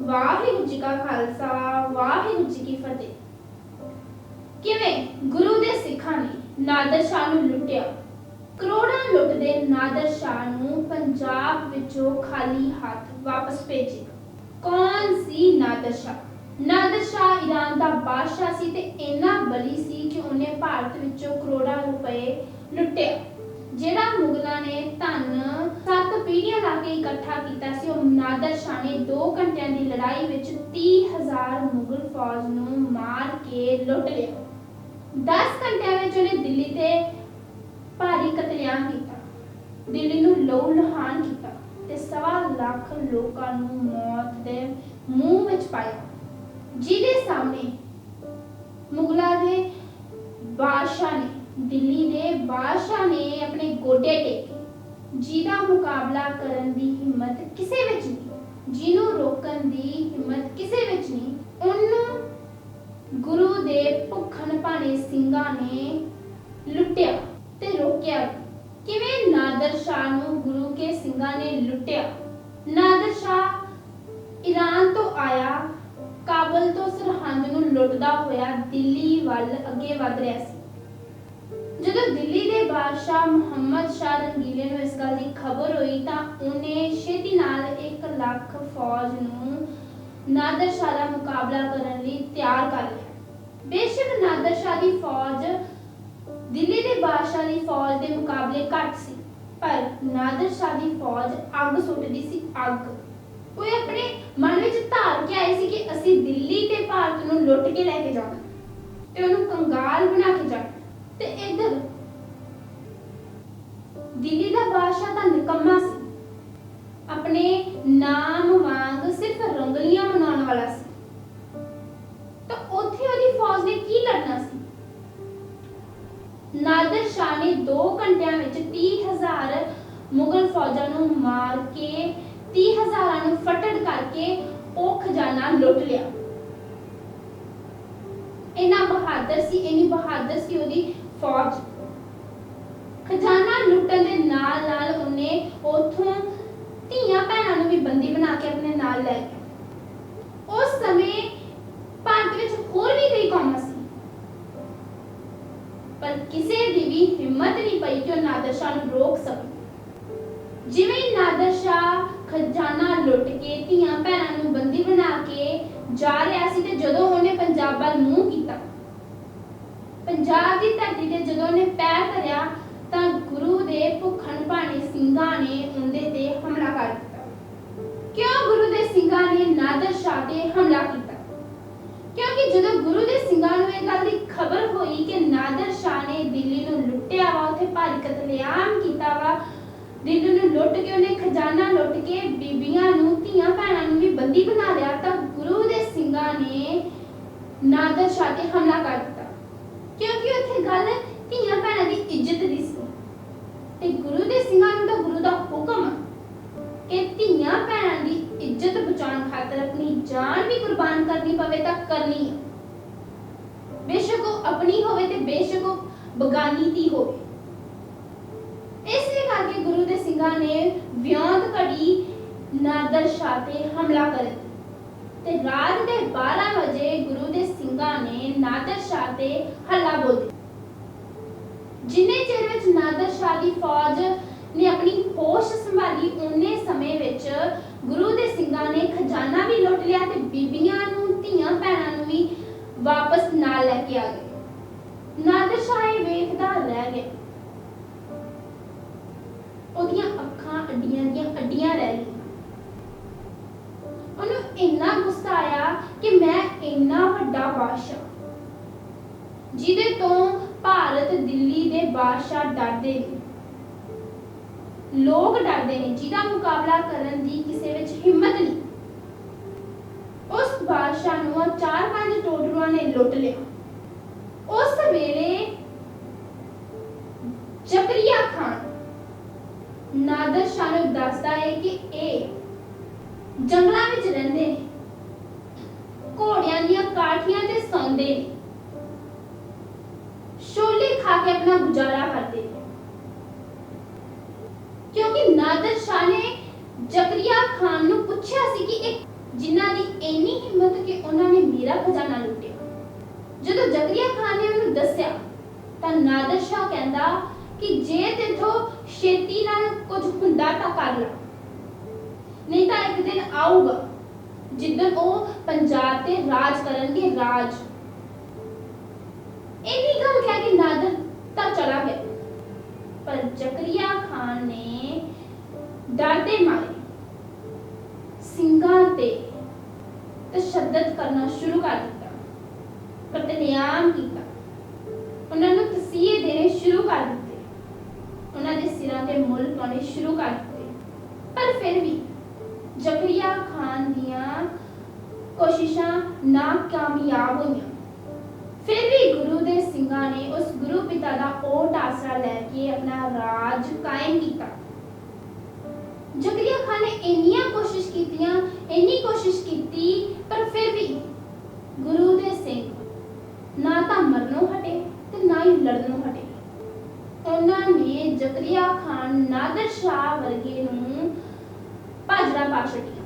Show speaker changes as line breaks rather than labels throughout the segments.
ਵਾਹਿਗੁਰੂ ਜੀ ਕਾ ਖਾਲਸਾ, ਵਾਹਿਗੁਰੂ ਜੀ ਕੀ ਫਤਿਹ। ਕਿਵੇਂ ਗੁਰੂ ਦੇ ਸਿੱਖਾਂ ਨੇ ਨਾਦਰ ਸ਼ਾਹ ਨੂੰ ਲੁੱਟਿਆ? ਕਰੋੜਾਂ ਲੁੱਟਦੇ ਨਾਦਰ ਸ਼ਾਹ ਨੂੰ ਪੰਜਾਬ ਵਿੱਚੋਂ ਖਾਲੀ ਹੱਥ ਵਾਪਸ ਭੇਜੇ। ਕੌਣ ਸੀ Nadir Shah? Nadir Shah Iran ਦਾ ਬਾਦਸ਼ਾਹ ਸੀ ਤੇ ਇੰਨਾ ਬਲੀ ਸੀ ਕਿ ਉਹਨੇ ਭਾਰਤ ਵਿੱਚੋਂ ਕਰੋੜਾਂ ਰੁਪਏ ਲੁੱਟਿਆ। ਜਿਹੜਾ ਮੁਗਲਾਂ ਨੇ ਧਨ ਪੀੜੀਆਂ ਲਾ ਕੇ ਇਕੱਠਾ ਕੀਤਾ ਸੀ। ਉਹ ਨਾਦਰ ਸ਼ਾਹ ਨੇ 2 ਘੰਟਿਆਂ ਦੀ ਲੜਾਈ ਵਿੱਚ 30000 ਮੁਗਲ ਫੌਜ ਨੂੰ ਮਾਰ ਕੇ ਲੁੱਟ ਲਿਆ। 10 ਘੰਟਿਆਂ ਵਿੱਚ ਉਹਨੇ ਦਿੱਲੀ ਤੇ ਭਾਰੀ ਕਤਲੇਆਮ ਕੀਤਾ। ਦਿੱਲੀ ਨੂੰ ਲਹੂ ਲਹਾਨ ਕੀਤਾ ਤੇ ਸਵਾ ਲੱਖ ਲੋਕਾਂ ਨੂੰ ਮੌਤ ਦੇ ਮੂੰਹ ਵਿੱਚ ਪਾਇਆ। ਜਿਹਦੇ ਸਾਹਮਣੇ ਮੁਗਲਾਂ ਦੇ ਬਾਦਸ਼ਾਹ ਨੇ, ਦਿੱਲੀ ਦੇ ਬਾਦਸ਼ਾਹ ਨੇ ਆਪਣੇ ਗੋਡੇ ਟੇਕੇ। ਜਿਹਦਾ ਮੁਕਾਬਲਾ ਕਰਨ ਦੀ ਹਿੰਮਤ ਕਿਸੇ ਵਿੱਚ ਨਹੀਂ, ਜਿਹਨੂੰ ਰੋਕਣ ਦੀ ਹਿੰਮਤ ਕਿਸੇ ਵਿੱਚ ਨਹੀਂ, ਉਹਨੂੰ ਗੁਰੂ ਦੇ ਭੁੱਖਣ ਭਾਣੇ ਸਿੰਘਾਂ ਨੇ ਲੁੱਟਿਆ ਤੇ ਰੋਕਿਆ। ਕਿਵੇਂ ਨਾਦਰ ਸ਼ਾਹ ਨੂੰ ਗੁਰੂ ਕੇ ਸਿੰਘਾਂ ਨੇ ਲੁੱਟਿਆ? ਨਾਦਰ ਸ਼ਾਹ ਈਰਾਨ ਤੋਂ ਆਇਆ, ਕਾਬਲ ਤੋਂ ਸਰਹੰਦ ਨੂੰ ਲੁੱਟਦਾ ਹੋਇਆ ਦਿੱਲੀ ਵੱਲ ਅੱਗੇ ਵਧ ਰਿਹਾ ਸੀ। ਜਦੋਂ ਦਿੱਲੀ ਦੇ ਬਾਦਸ਼ਾਹ ਮੁਹੰਮਦ ਸ਼ਾਹ ਰੰਗੀਲੇ ਨੂੰ ਇਸ ਗੱਲ ਦੀ ਖਬਰ ਹੋਈ ਤਾਂ ਉਹਨੇ ਛੇਤੀ ਨਾਲ 1 ਲੱਖ ਫੌਜ ਨੂੰ ਨਾਦਰ ਸ਼ਾਹ ਦਾ ਮੁਕਾਬਲਾ ਕਰਨ ਲਈ ਤਿਆਰ ਕਰ ਲਿਆ। ਬੇਸ਼ੱਕ ਨਾਦਰ ਸ਼ਾਹ ਦੀ ਫੌਜ ਦਿੱਲੀ ਦੇ ਬਾਦਸ਼ਾਹ ਦੀ ਫੌਜ ਦੇ ਮੁਕਾਬਲੇ ਘੱਟ ਸੀ, ਪਰ ਨਾਦਰ ਸ਼ਾਹ ਦੀ ਫੌਜ ਅੱਗ ਸੁੱਟਦੀ ਸੀ, ਅੱਗ। ਉਹ ਆਪਣੇ ਮਨ ਵਿੱਚ ਧਾਰ ਕੇ ਆਏ ਸੀ ਕਿ ਅਸੀਂ ਦਿੱਲੀ ਤੇ ਭਾਰਤ ਨੂੰ ਲੁੱਟ ਕੇ ਲੈ ਕੇ ਜਾਣਾ ਤੇ ਉਹਨੂੰ ਕੰਗਾਲ ਬਣਾ ਦਿੱਲੀ ਦਾ ਬਾਦਸ਼ਾਹ ਤਾਂ ਨਿਕੰਮਾ ਸੀ। ਆਪਣੇ ਨਾਮ ਵਾਂਗ ਸਿਰਫ ਰੰਗਲੀਆਂ ਮਨਾਉਣ ਵਾਲਾ ਸੀ। ਤਾਂ ਉੱਥੇ ਉਹਦੀ ਫੌਜ ਨੇ ਕੀ ਲੜਨਾ ਸੀ? ਨਾਦਰ ਸ਼ਾਹ ਨੇ 2 ਘੰਟਿਆਂ ਵਿੱਚ 30000 ਮੁਗਲ ਫੌਜਾਂ ਨੂੰ ਮਾਰ ਕੇ 30000 ਨੂੰ ਫਟੜ ਕਰਕੇ ਉਹ ਖਜ਼ਾਨਾ ਲੁੱਟ ਲਿਆ। ਇਨਾ ਬਹਾਦਰ ਸੀ, ਇੰਨੀ ਬਹਾਦਰ ਸੀ ਉਹਦੀ ਫੌਜ। ਖਜ਼ਾਨਾ ਲੁੱਟਣ ਦੇ ਨਾਲ ਨਾਲ ਉਹਨੇ ਉਥੋਂ ਧੀਆਂ ਭੈਣਾਂ ਨੂੰ ਵੀ ਬੰਦੀ ਬਣਾ ਕੇ ਆਪਣੇ ਨਾਲ ਲੈ ਗਿਆ ਉਸ ਸਮੇਂ ਭਾਰਤ ਵਿੱਚ ਹੋਰ ਵੀ ਕਈ ਕੌਮਾਂ ਸੀ। ਪਰ ਕਿਸੇ ਦੀ ਵੀ ਹਿੰਮਤ ਨਹੀਂ ਪਈ ਕਿ ਉਹ ਨਾਦਰ ਸ਼ਾਹ ਨੂੰ ਰੋਕ ਸਕੇ ਜਿਵੇਂ ਨਾਦਰ ਸ਼ਾਹ ਖਜ਼ਾਨਾ ਲੁੱਟ ਕੇ ਧੀਆਂ ਭੈਣਾਂ ਨੂੰ ਬੰਦੀ ਬਣਾ ਕੇ ਜਾ ਰਿਹਾ ਸੀ ਤੇ ਜਦੋਂ ਉਹਨੇ ਪੰਜਾਬ ਵੱਲ ਮੂੰਹ ਕੀਤਾ, ਪੰਜਾਬ ਦੀ ਧਰਤੀ ਤੇ ਜਦੋਂ ਉਹਨੇ ਪੈਰ ਧਰਿਆ ਤਾਂ ਗੁਰੂ ਦੇ ਭੁੱਖਣ ਭਾਣੇ ਸਿੰਘਾਂ ਨੇ ਉਹਦੇ ਤੇ ਹਮਲਾ ਕਰ ਦਿੱਤਾ। ਕਿਉਂ ਗੁਰੂ ਦੇ ਸਿੰਘਾਂ ਨੇ ਨਾਦਰ ਸ਼ਾਹ ਤੇ ਹਮਲਾ ਕੀਤਾ? ਕਿਉਂਕਿ ਜਦੋਂ ਗੁਰੂ ਦੇ ਸਿੰਘਾਂ ਨੂੰ ਇਹ ਗੱਲ ਦੀ ਖਬਰ ਹੋਈ ਕਿ ਨਾਦਰ ਸ਼ਾਹ ਨੇ ਦਿੱਲੀ ਨੂੰ ਲੁੱਟਿਆ ਵਾ, ਉੱਥੇ ਭਾਰੀ ਕਤਲੇਆਮ ਕੀਤਾ ਵਾ, ਦਿੱਲੀ ਨੂੰ ਲੁੱਟ ਕੇ ਉਹਨੇ ਖਜ਼ਾਨਾ ਲੁੱਟ ਕੇ ਬੀਬੀਆਂ ਨੂੰ, ਧੀਆਂ ਭੈਣਾਂ ਨੂੰ ਵੀ ਬੰਦੀ ਬਣਾ ਲਿਆ, ਤਾਂ ਗੁਰੂ ਦੇ ਸਿੰਘਾਂ ਨੇ ਨਾਦਰ ਸ਼ਾਹ ਤੇ ਹਮਲਾ ਕਰ ਦਿੱਤਾ। ਕਿਉਂਕਿ ਉੱਥੇ ਗੱਲ ਧੀਆਂ ਭੈਣਾਂ ਦੀ ਇੱਜ਼ਤ ਦੀ ਸੀ। ਤੇ ਗੁਰੂ ਦੇ ਸਿੰਘਾਂ ਨੂੰ ਤਾਂ ਗੁਰੂ ਦਾ ਹੁਕਮ ਕਿ ਧੀਆਂ ਭੈਣਾਂ ਦੀ ਇੱਜ਼ਤ ਬਚਾਉਣ ਖਾਤਰ ਆਪਣੀ ਜਾਨ ਵੀ ਕੁਰਬਾਨ ਕਰਨੀ ਪਵੇ ਤਾਂ ਕਰਨੀ ਹੈ ਬੇਸ਼ੱਕ ਉਹ ਆਪਣੀ ਹੋਵੇ ਤੇ ਬੇਸ਼ੱਕ ਉਹ ਬਗਾਨੀ ਧੀ ਹੋਵੇ। ਇਸ ਕਰਕੇ ਗੁਰੂ ਦੇ ਸਿੰਘਾਂ ਨੇ ਵਿਉਂਤ ਘੜੀ ਨਾਦਰ ਸ਼ਾਹ ਤੇ ਹਮਲਾ ਕਰ ਦਿੱਤਾ। ਤੇ ਰਾਤ ਦੇ 12 ਵਜੇ ਗੁਰੂ ਦੇ ਸਿੰਘਾਂ ਨੇ ਨਾਦਰ ਸ਼ਾਹ ਤੇ ਹੱਲਾ ਬੋਲ ਦਿੱਤਾ। ਜਿੰਨੇ ਚਿਰ ਵਿੱਚ ਨਾਦਰ ਸ਼ਾਹ ਦੀ ਸੰਭਾਲੀ ਉਹਨੇ ਸਮੇਂ ਵਿੱਚ ਗੁਰੂ ਦੇ ਸਿੰਘਾਂ ਨੇ ਖਜ਼ਾਨਾ ਵੀ ਲੁੱਟ ਲਿਆ ਤੇ ਬੀਬੀਆਂ ਨੂੰ, ਧੀਆਂ ਭੈਣਾਂ ਨੂੰ ਵੀ ਵਾਪਸ ਨਾਲ ਲੈ ਕੇ ਆ ਗਏ। ਨਾਦਰ ਸ਼ਾਹ ਇਹ ਵੇਖਦਾ ਰਹਿ ਗਿਆ। ਉਹਦੀਆਂ ਅੱਖਾਂ ਅੱਡੀਆਂ ਦੀਆਂ ਅੱਡੀਆਂ ਰਹਿ ਗਈਆਂ। ਉਹਨੂੰ ਇੰਨਾ ਗੁੱਸਾ ਆਇਆ ਕਿ ਮੈਂ ਇੰਨਾ ਵੱਡਾ ਬਾਦਸ਼ਾਹ। ਜਿਹਦੇ ਤੋਂ ਭਾਰਤ ਦਿੱਲੀ ਦੇ ਬਾਦਸ਼ਾਹ ਡਰਦੇ ਨੇ। ਲੋਕ ਡਰਦੇ ਨੇ, ਜਿਹਦਾ ਮੁਕਾਬਲਾ ਕਰਨ ਦੀ ਕਿਸੇ ਵਿੱਚ ਹਿੰਮਤ ਨਹੀਂ। ਉਸ ਬਾਦਸ਼ਾਹ ਨੂੰ ਚਾਰ ਪੰਜ ਟੋਟਰੂਆਂ ਨੇ ਲੁੱਟ ਲਿਆ। ਉਸ ਵੇਲੇ ਜ਼ਕਰੀਆ ਖਾਨ ਨਾਦਰ ਸ਼ਾਹ ਨੂੰ ਦੱਸਦਾ ਹੈ ਕਿ ਇਹ ਜੰਗਲਾਂ ਵਿੱਚ ਰਹਿੰਦੇ ਨੇ। ਘੋੜਿਆਂ ਦੀਆਂ ਕਾਠੀਆਂ ਤੇ ਸੌਂਦੇ ਨੇ ਛੋਲੇ ਖਾ ਕੇ ਆਪਣਾ ਗੁਜ਼ਾਰਾ ਕਰਦੇ ਨੇ ਕਿਉਂਕਿ ਨਾਦਰ ਸ਼ਾਹ ਨੇ ਜ਼ਕਰੀਆ ਖਾਨ ਨੂੰ ਪੁੱਛਿਆ ਸੀ ਕਿ ਇਹ ਜਿਨ੍ਹਾਂ ਦੀ ਇੰਨੀ ਹਿੰਮਤ ਕਿ ਉਹਨਾਂ ਨੇ ਮੇਰਾ ਖਜ਼ਾਨਾ ਲੁੱਟਿਆ। ਜਦੋਂ ਜ਼ਕਰੀਆ ਖਾਨ ਨੇ ਉਹਨੂੰ ਦੱਸਿਆ, ਤਾਂ ਨਾਦਰ ਸ਼ਾਹ ਕਹਿੰਦਾ ਕਿ ਜੇ ਤੇਥੋਂ ਛੇਤੀ ਨਾਲ ਕੁਝ ਹੁੰਦਾ ਤਾਂ ਕਰ ਲੈ। ਨਹੀਂ ਤਾਂ ਇੱਕ ਦਿਨ ਆਊਗਾ, ਜਿੱਦਣ ਉਹ ਪੰਜਾਬ ਤੇ ਰਾਜ ਕਰਨਗੇ, ਰਾਜ। ਇੰਨੀ ਗੱਲ ਕਹਿ ਕੇ ਨਾਦਰ ਤਾਂ ਚਲਾ ਗਿਆ। ਪਰ ਜ਼ਕਰੀਆ ਖਾਨ ਨੇ ਡਰਦੇ ਮਾਰੇ। ਸਿੰਘਾਂ ਤੇ ਤਸ਼ੱਦਦ ਕਰਨਾ ਸ਼ੁਰੂ ਕਰ ਦਿੱਤਾ। ਕਤਲੇਆਮ ਕੀਤਾ। ਉਹਨਾਂ ਨੂੰ ਤਸੀਹੇ ਦੇਣੇ ਸ਼ੁਰੂ ਕਰ ਦਿੱਤੇ। ਉਹਨਾਂ ਦੇ ਸਿਰਾਂ ਤੇ ਮੁੱਲ ਪਾਉਣੇ ਸ਼ੁਰੂ ਕਰ ਦਿੱਤੇ। ਪਰ ਫਿਰ ਵੀ ਜ਼ਕਰੀਆ ਖਾਨ ਦੀਆਂ ਕੋਸ਼ਿਸ਼ਾਂ ਨਾਕਾਮਯਾਬ ਹੋਈਆਂ। ਫਿਰ ਵੀ ਗੁਰੂ ਦੇ ਸਿੰਘਾਂ ਨੇ ਉਸ ਗੁਰੂ ਪਿਤਾ ਦਾ ਓਟ ਆਸਰਾ ਲੈ ਕੇ ਆਪਣਾ ਰਾਜ ਕਾਇਮ ਕੀਤਾ। ਜ਼ਕਰੀਆ ਖਾਨ ਨੇ ਇੰਨੀਆਂ ਕੋਸ਼ਿਸ਼ ਕੀਤੀਆਂ, ਇੰਨੀ ਕੋਸ਼ਿਸ਼ ਕੀਤੀ, ਪਰ ਫਿਰ ਵੀ ਗੁਰੂ ਦੇ ਸਿੰਘ ਨਾ ਤਾਂ ਮਰਨੋਂ ਹਟੇ ਤੇ ਨਾ ਹੀ ਲੜਨੋਂ ਹਟੇ। ਉਹਨਾਂ ਨੇ ਜ਼ਕਰੀਆ ਖਾਨ, ਨਾਦਰ ਸ਼ਾਹ ਵਰਗੇ ਨੂੰ ਭਾਜੜਾ ਪਾ ਛੱਡੀਆਂ।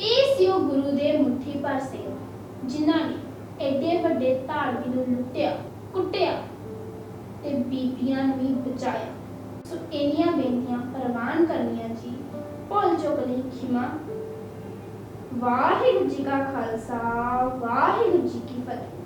ਇਹ ਸੀ ਉਹ ਗੁਰੂ ਦੇ ਮੁੱਠੀ ਭਰ ਸਿੰਘ ਜਿਨ੍ਹਾਂ ਨੇ ਐਡੇ ਵੱਡੇ ਧਾੜਵੀ ਨੂੰ ਲੁੱਟਿਆ, ਕੁੱਟਿਆ ਤੇ ਬੀਬੀਆਂ ਨੂੰ ਵੀ ਬਚਾਇਆ। ਸੋ ਇੰਨੀਆਂ ਬੇਨਤੀਆਂ ਪ੍ਰਵਾਨ ਕਰਨੀਆਂ ਜੀ। ਭੁੱਲ ਚੁੱਕ ਲਈ ਖਿਮਾ। ਵਾਹਿਗੁਰੂ ਜੀ ਕਾ ਖਾਲਸਾ, ਵਾਹਿਗੁਰੂ ਜੀ ਕੀ ਫਤਿਹ।